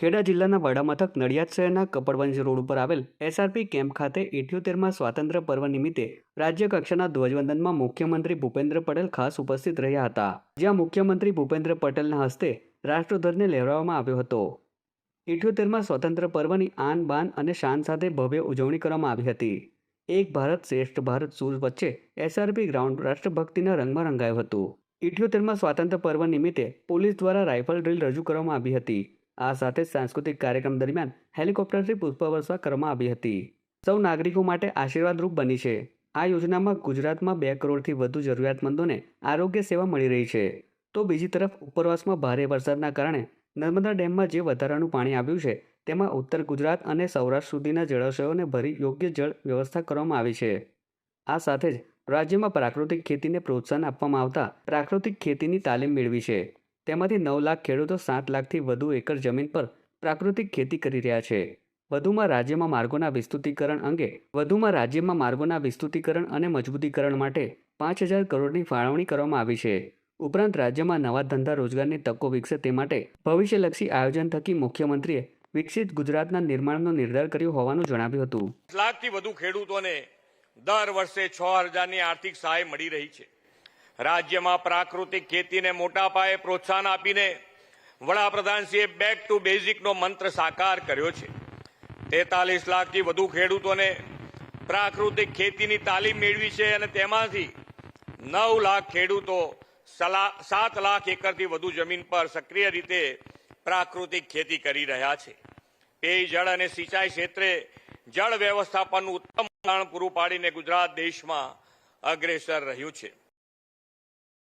ખેડા જિલ્લાના વડામથક નડિયાદ શહેરના કપડવંજ રોડ ઉપર આવેલ એસઆરપી કેમ્પ ખાતે ઇઠ્યોતેરમાં સ્વાતંત્ર્ય પર્વ નિમિત્તે રાજ્ય કક્ષાના ધ્વજવંદનમાં મુખ્યમંત્રી ભૂપેન્દ્ર પટેલ ખાસ ઉપસ્થિત રહ્યા હતા. જ્યાં મુખ્યમંત્રી ભૂપેન્દ્ર પટેલના હસ્તે રાષ્ટ્રધ્વજને લહેરાવવામાં આવ્યો હતો. ઇઠ્યોતેરમાં સ્વતંત્ર પર્વની આન બાન અને શાન સાથે ભવ્ય ઉજવણી કરવામાં આવી હતી. એક ભારત શ્રેષ્ઠ ભારત સૂર વચ્ચે એસઆરપી ગ્રાઉન્ડ રાષ્ટ્રભક્તિના રંગમાં રંગાયું હતું. ઇઠ્યોતેરમાં સ્વાતંત્ર્ય પર્વ નિમિત્તે પોલીસ દ્વારા રાઇફલ ડ્રીલ રજૂ કરવામાં આવી હતી. આ સાથે સાંસ્કૃતિક કાર્યક્રમ દરમિયાન હેલિકોપ્ટરથી પુષ્પવર્ષા કરવામાં આવી હતી. સૌ નાગરિકો માટે આશીર્વાદરૂપ બની છે. આ યોજનામાં ગુજરાતમાં બે કરોડથી વધુ જરૂરિયાતમંદોને આરોગ્ય સેવા મળી રહી છે. તો બીજી તરફ ઉપરવાસમાં ભારે વરસાદના કારણે નર્મદા ડેમમાં જે વધારાનું પાણી આવ્યું છે, તેમાં ઉત્તર ગુજરાત અને સૌરાષ્ટ્ર સુધીના જળાશયોને ભરી યોગ્ય જળ વ્યવસ્થા કરવામાં આવી છે. આ સાથે જ રાજ્યમાં પ્રાકૃતિક ખેતીને પ્રોત્સાહન આપવામાં આવતા પ્રાકૃતિક ખેતીની તાલીમ મેળવી છે. તેમાંથી નવ લાખ ખેડૂતો સાત લાખથી વધુ એકર જમીન પર પ્રાકૃતિક ખેતી કરી રહ્યા છે. વધુમાં રાજ્યમાં માર્ગોના વિસ્તૃતિકરણ અંગે વધુમાં રાજ્યમાં માર્ગોના વિસ્તૃતિકરણ અને મજબૂતીકરણ માટે પાંચ હજાર કરોડની ફાળવણી કરવામાં આવી છે. ઉપરાંત રાજ્યમાં નવા ધંધા રોજગારની તકો વિકસે તે માટે ભવિષ્યલક્ષી આયોજન થકી મુખ્યમંત્રીએ વિકસિત ગુજરાતના નિર્માણનો નિર્ધાર કર્યો હોવાનું જણાવ્યું હતું. લાખથી વધુ ખેડૂતોને દર વર્ષે છ હજારની આર્થિક સહાય મળી રહી છે. રાજ્યમાં પ્રાકૃતિક ખેતીને મોટા પાયે પ્રોત્સાહન આપીને વડાપ્રધાનશ્રીએ બેક ટુ બેઝિકનો મંત્ર સાકાર કર્યો છે. તેતાલીસ લાખથી વધુ ખેડૂતોને પ્રાકૃતિક ખેતીની તાલીમ મેળવી છે અને તેમાંથી નવ લાખ ખેડૂતો સાત લાખ એકરથી વધુ જમીન પર સક્રિય રીતે પ્રાકૃતિક ખેતી કરી રહ્યા છે. પેયજળ અને સિંચાઈ ક્ષેત્રે જળ વ્યવસ્થાપનનું ઉત્તમ ઉદાહરણ પૂરું પાડીને ગુજરાત દેશમાં અગ્રેસર રહ્યું છે.